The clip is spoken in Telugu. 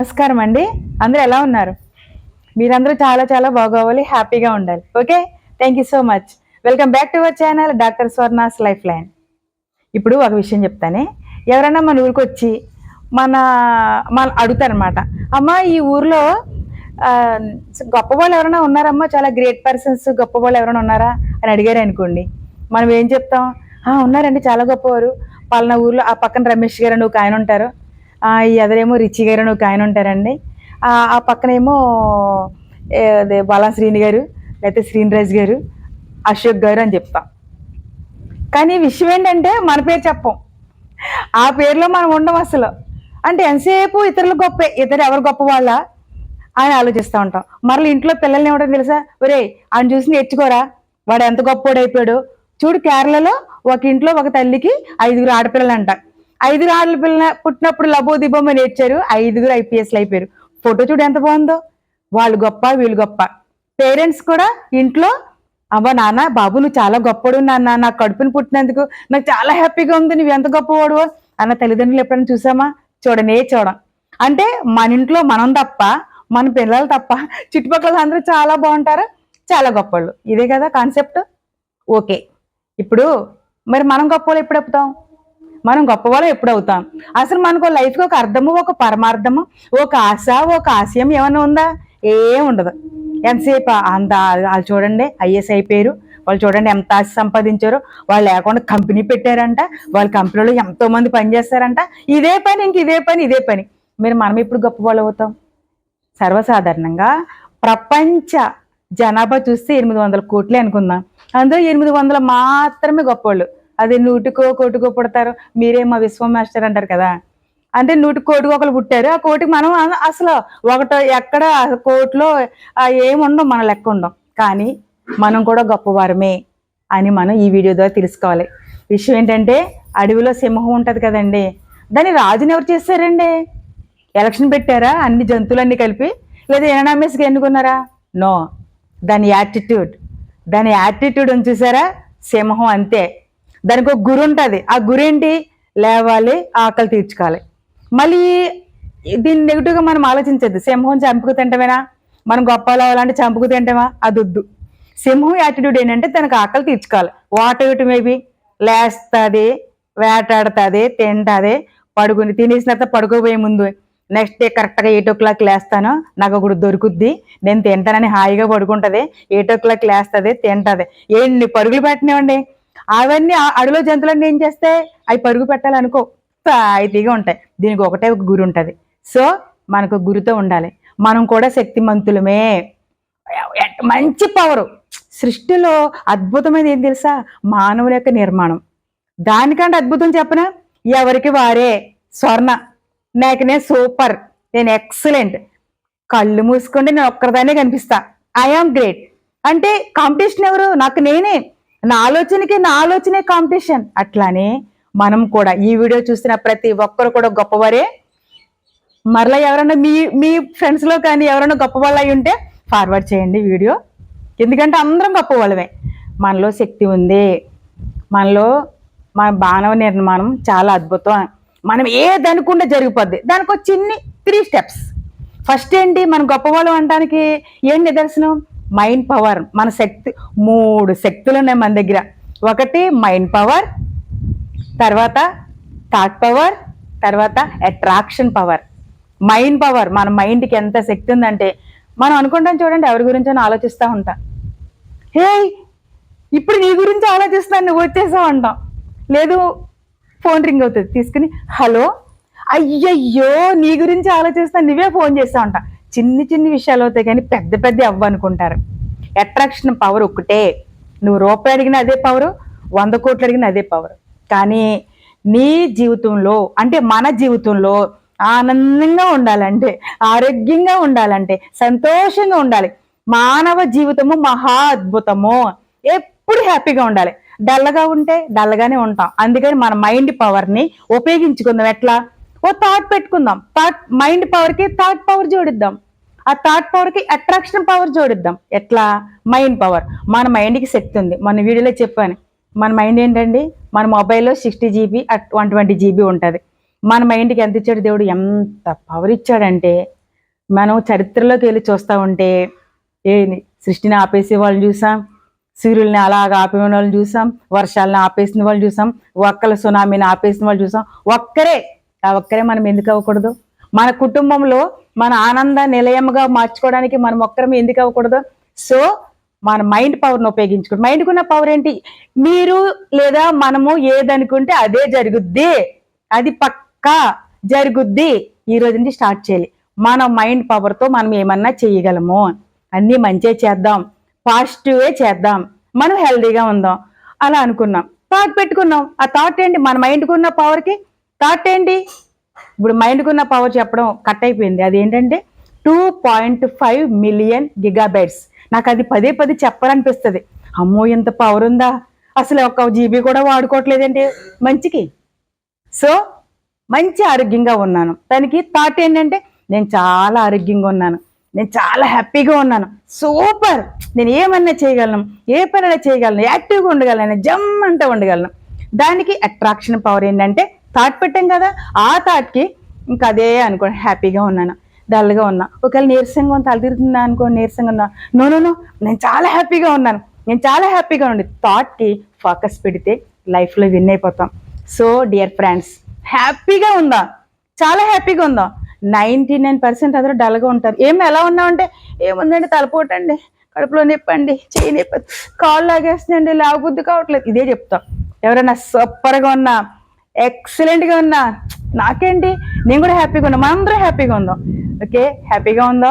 నమస్కారం అండి. అందరూ ఎలా ఉన్నారు? మీరందరూ చాలా చాలా బాగోవాలి హ్యాపీగా ఉండాలి. Okay? Thank you so much welcome back to our channel doctor Swarna's life line ఇప్పుడు ఒక విషయం చెప్తానే. ఎవరైనా మన ఊరికి వచ్చి మన మన అడుగుతారనమాట అమ్మ ఈ ఊర్లో గొప్ప వాళ్ళు ఎవరైనా ఉన్నారమ్మా? చాలా గ్రేట్ పర్సన్స్ గొప్ప వాళ్ళు ఎవరైనా ఉన్నారా? అని అడిగారు అనుకోండి. మనం ఏం చెప్తాం? ఉన్నారండి చాలా గొప్పవారు. పలానా ఊర్లో ఆ పక్కన రమేష్ గారు అని ఒక ఆయన ఉంటారు. ఎదరేమో రిచి గారు అని ఒక ఆయన ఉంటారండి. ఆ పక్కనేమో అదే బాలా శ్రీని గారు లేకపోతే శ్రీనిరాజ్ గారు అశోక్ గారు అని చెప్తాం. కానీ విషయం ఏంటంటే మన పేరు చెప్పం. ఆ పేరులో మనం ఉండం అసలు. అంటే ఎంతసేపు ఇతరులు గొప్ప ఇతరు ఎవరు గొప్ప వాళ్ళ అని ఆలోచిస్తూ ఉంటాం. మరలా ఇంట్లో పిల్లల్ని ఏమంటారు తెలుసా? ఒరే ఆయన చూసి నేర్చుకోరా? వాడు ఎంత గొప్పోడైపోయాడు? చూడు కేరళలో ఒక ఇంట్లో ఒక తల్లికి ఐదుగురు ఆడపిల్లలు అంట ఐదుగురు ఆడపిల్ల పుట్టినప్పుడు లబో దిబోమని నేర్చారు ఐదుగురు ఐపీఎస్లు అయిపోయారు. ఫోటో చూడు ఎంత బాగుందో. వాళ్ళు గొప్ప వీళ్ళు గొప్ప. పేరెంట్స్ కూడా ఇంట్లో అవ్వ నాన్న బాబు నువ్వు చాలా గొప్పడు నాన్న నాకు కడుపుని పుట్టినందుకు నాకు చాలా హ్యాపీగా ఉంది నువ్వు ఎంత గొప్పవాడు అన్న తల్లిదండ్రులు ఎప్పుడైనా చూసామా? చూడనే చూడం. అంటే మన ఇంట్లో మనం తప్ప మన పిల్లలు తప్ప చుట్టుపక్కల అందరూ చాలా బాగుంటారు చాలా గొప్పవాళ్ళు. ఇదే కదా కాన్సెప్ట్? ఓకే. ఇప్పుడు మరి మనం గొప్పవాళ్ళు ఎప్పుడు చెప్తాం మనం గొప్పవాళ్ళం ఎప్పుడు అవుతాం? అసలు మనకు లైఫ్కి ఒక అర్థము ఒక పరమార్థము ఒక ఆశ ఒక ఆశయం ఏమైనా ఉందా? ఏం ఉండదు. ఎంతసేపు అంత వాళ్ళు చూడండి ఐఎస్ అయిపోయారు వాళ్ళు చూడండి ఎంత ఆశ సంపాదించారో వాళ్ళు లేకుండా కంపెనీ పెట్టారంట వాళ్ళ కంపెనీలో ఎంతో మంది పని చేస్తారంట. ఇదే పని ఇంక ఇదే పని ఇదే పని. మీరు మనం ఎప్పుడు గొప్ప వాళ్ళు అవుతాం? సర్వసాధారణంగా ప్రపంచ జనాభా చూస్తే ఎనిమిది వందల కోట్లే అనుకుందాం. అందులో ఎనిమిది వందల మాత్రమే గొప్పవాళ్ళు. అది నూటికో కోటికో పుడతారు. మీరే మా విశ్వం మాస్టర్ అంటారు కదా. అంటే నూటి కోటికి ఒకరు పుట్టారు. ఆ కోటికి మనం అసలు ఒకటో ఎక్కడ కోటిలో ఏముండం మన లెక్క ఉండం కానీ మనం కూడా గొప్పవారమే అని మనం ఈ వీడియో ద్వారా తెలుసుకోవాలి. విషయం ఏంటంటే అడవిలో సింహం ఉంటుంది కదండి. దాన్ని రాజుని ఎవరు చేశారండి ఎలక్షన్ పెట్టారా? అన్ని జంతువులన్నీ కలిపి? లేదా ఎననామేస్గా ఎన్నుకున్నారా? నో. దాని యాటిట్యూడ్. దాని యాటిట్యూడ్ చూసారా సింహం అంతే. దానికి ఒక గురి ఉంటుంది. ఆ గురి ఏంటి లేవాలి ఆకలి తీర్చుకోవాలి. మళ్ళీ దీన్ని నెగిటివ్గా మనం ఆలోచించద్దు. సింహం చంపుకు తింటమేనా? మనం గొప్పలు అవ్వాలంటే చంపుకు తింటామా? అది వద్దు సింహం యాటిట్యూడ్ ఏంటంటే తనకు ఆకలి తీర్చుకోవాలి. వాట్ ఇటు మేబీ లేస్తుంది వేటాడుతుంది తింటుంది పడుకుని తినేసిన తర్వాత పడుకోబోయే ముందు నెక్స్ట్ డే కరెక్ట్గా ఎయిట్ ఓ క్లాక్ లేస్తాను నాకు ఒకటి దొరుకుద్ది నేను తింటానని హాయిగా పడుకుంటుంది ఎయిట్ ఓ క్లాక్ లేస్తుంది తింటుంది. ఎన్ని పరుగులు పెట్టినవండి అవన్నీ ఆ అడవిలో జంతువులన్నీ ఏం చేస్తే అవి పరుగు పెట్టాలనుకో తాయితీగా ఉంటాయి. దీనికి ఒకటే ఒక గురి ఉంటుంది. సో మనకు గురితో ఉండాలి. మనం కూడా శక్తిమంతులమే. మంచి పవరు. సృష్టిలో అద్భుతమైన ఏం తెలుసా? మానవుల యొక్క నిర్మాణం. దానికంటే అద్భుతం చెప్పనా? ఎవరికి వారే. స్వర్ణ. నాకు నేను సూపర్. నేను ఎక్సలెంట్. కళ్ళు మూసుకుంటే నేను ఒక్కరిదానే కనిపిస్తా. I am great. అంటే కాంపిటీషన్ ఎవరు? నాకు నేనే. నా ఆలోచనకి నా ఆలోచనే కాంపిటీషన్. అట్లానే మనం కూడా ఈ వీడియో చూసిన ప్రతి ఒక్కరు కూడా గొప్పవారే. మరలా ఎవరైనా మీ మీ ఫ్రెండ్స్లో కానీ ఎవరైనా గొప్పవాళ్ళు అయి ఉంటే ఫార్వర్డ్ చేయండి వీడియో. ఎందుకంటే అందరం గొప్పవాళ్ళమే. మనలో శక్తి ఉంది. మనలో మన బాణవ నిర్మాణం చాలా అద్భుతం. మనం ఏది అనుకుంటే జరిగిపోద్ది. దానికి ఒక చిన్ని త్రీ స్టెప్స్ ఫస్ట్ ఏంటి? మనం గొప్పవాళ్ళం అనడానికి ఏం నిదర్శనం? మైండ్ పవర్ మన శక్తి మూడు శక్తులు ఉన్నాయి మన దగ్గర. ఒకటి మైండ్ పవర్ తర్వాత థాట్ పవర్ తర్వాత అట్రాక్షన్ పవర్. మైండ్ పవర్ మన మైండ్కి ఎంత శక్తి ఉందంటే మనం అనుకుంటాం చూడండి ఎవరి గురించో ఆలోచిస్తూ ఉంటాం. హే ఇప్పుడు నీ గురించి ఆలోచిస్తాను నువ్వు వచ్చేసావు అంటాం. లేదు ఫోన్ రింగ్ అవుతుంది తీసుకుని హలో అయ్యయ్యో నీ గురించి ఆలోచిస్తాను నువ్వే ఫోన్ చేస్తూ ఉంటా. చిన్ని చిన్ని విషయాలు అవుతాయి కానీ పెద్ద పెద్ద అవ్వ అనుకుంటారు. అట్రాక్షన్ పవర్ ఒక్కటే. నువ్వు రూపాయి అడిగిన అదే పవరు వంద కోట్లు అడిగిన అదే పవర్ కానీ నీ జీవితంలో అంటే మన జీవితంలో ఆనందంగా ఉండాలంటే ఆరోగ్యంగా ఉండాలంటే సంతోషంగా ఉండాలి. మానవ జీవితము మహా అద్భుతము. ఎప్పుడు హ్యాపీగా ఉండాలి. డల్గా ఉంటే డల్గానే ఉంటాం. అందుకని మన మైండ్ పవర్ని ఉపయోగించుకుందాం. ఎట్లా? ఓ థాట్ పెట్టుకుందాం. థాట్ మైండ్ పవర్కి థాట్ పవర్ జోడిద్దాం. ఆ థాట్ పవర్కి అట్రాక్షన్ పవర్ జోడిద్దాం. ఎట్లా? మైండ్ పవర్ మన మైండ్కి శక్తి ఉంది. మన వీడియోలో చెప్పాను. మన మైండ్ ఏంటండి? మన మొబైల్లో sixty GB one twenty GB ఉంటుంది. మన మైండ్కి ఎంత ఇచ్చాడు దేవుడు? ఎంత పవర్ ఇచ్చాడంటే మనం చరిత్రలోకి వెళ్ళి చూస్తూ ఉంటే ఏంది? సృష్టిని ఆపేసే వాళ్ళని చూసాం. సూర్యుల్ని అలాగ ఆపే వాళ్ళని చూసాం. వర్షాలను ఆపేసిన వాళ్ళు చూసాం. ఒక్కల సునామీని ఆపేసిన వాళ్ళు చూసాం. ఒక్కరే ఆ ఒక్కరే మనం ఎందుకు అవ్వకూడదు? మన కుటుంబంలో మన ఆనంద నిలయంగా మార్చుకోవడానికి మనం ఒక్కరం ఎందుకు అవ్వకూడదు? సో మన మైండ్ పవర్ని ఉపయోగించుకోండి మైండ్కి ఉన్న పవర్ ఏంటి? మీరు లేదా మనము ఏదనుకుంటే అదే జరుగుద్ది. అది పక్కా జరుగుద్ది. ఈ రోజు నుంచి స్టార్ట్ చేయాలి. మన మైండ్ పవర్తో మనం ఏమన్నా చేయగలము. అన్నీ మంచిగా చేద్దాం. పాజిటివే చేద్దాం. మనం హెల్దీగా ఉందాం. అలా అనుకున్నాం. థాట్ పెట్టుకున్నాం. ఆ థాట్ ఏంటి? మన మైండ్కి ఉన్న పవర్కి థాట్ ఏంటి? ఇప్పుడు మైండ్కి ఉన్న పవర్ చెప్పడం కట్ అయిపోయింది. అది ఏంటంటే two point five million gigabytes నాకు అది పదే పదే చెప్పాలనిపిస్తుంది. అమ్మో ఇంత పవర్ ఉందా? అసలు ఒక జీబీ కూడా వాడుకోవట్లేదండి మంచికి. సో మంచి ఆరోగ్యంగా ఉన్నాను. దానికి థాట్ ఏంటంటే నేను చాలా ఆరోగ్యంగా ఉన్నాను. నేను చాలా హ్యాపీగా ఉన్నాను. సూపర్ నేను ఏమన్నా చేయగలను? ఏ పనైనా చేయగలను. యాక్టివ్గా ఉండగలను. జమ్ అంటే ఉండగలను. దానికి అట్రాక్షన్ పవర్ ఏంటంటే థాట్ పెట్టాం కదా ఆ థాట్కి ఇంకా అదే అనుకోండి హ్యాపీగా ఉన్నాను డల్గా ఉన్నా. ఒకవేళ నీరసంగా ఉంది తల తిరుగుతుందా అనుకో నీరసంగా ఉన్నా. నో నో నో నేను చాలా హ్యాపీగా ఉన్నాను. నేను చాలా హ్యాపీగా ఉండి థాట్కి ఫోకస్ పెడితే లైఫ్లో విన్ అయిపోతాం. సో డియర్ ఫ్రెండ్స్ హ్యాపీగా ఉందా? చాలా హ్యాపీగా ఉందా? నైంటీ నైన్ పర్సెంట్ అందరూ డల్గా ఉంటారు. ఏం ఎలా ఉన్నామంటే ఏముందండి తలపోటండి కడుపులో నొప్పండి చెయ్యి నొప్పి కాళ్ళు లాగేస్తుందండి లాగబుద్ధి కావట్లేదు. ఇదే చెప్తాం. ఎవరైనా సూపర్గా ఉన్నా ఎక్సలెంట్గా ఉన్నా. నాకేంటి? నేను కూడా హ్యాపీగా ఉన్నా. మనందరం హ్యాపీగా ఉందాం. ఓకే హ్యాపీగా ఉందాం.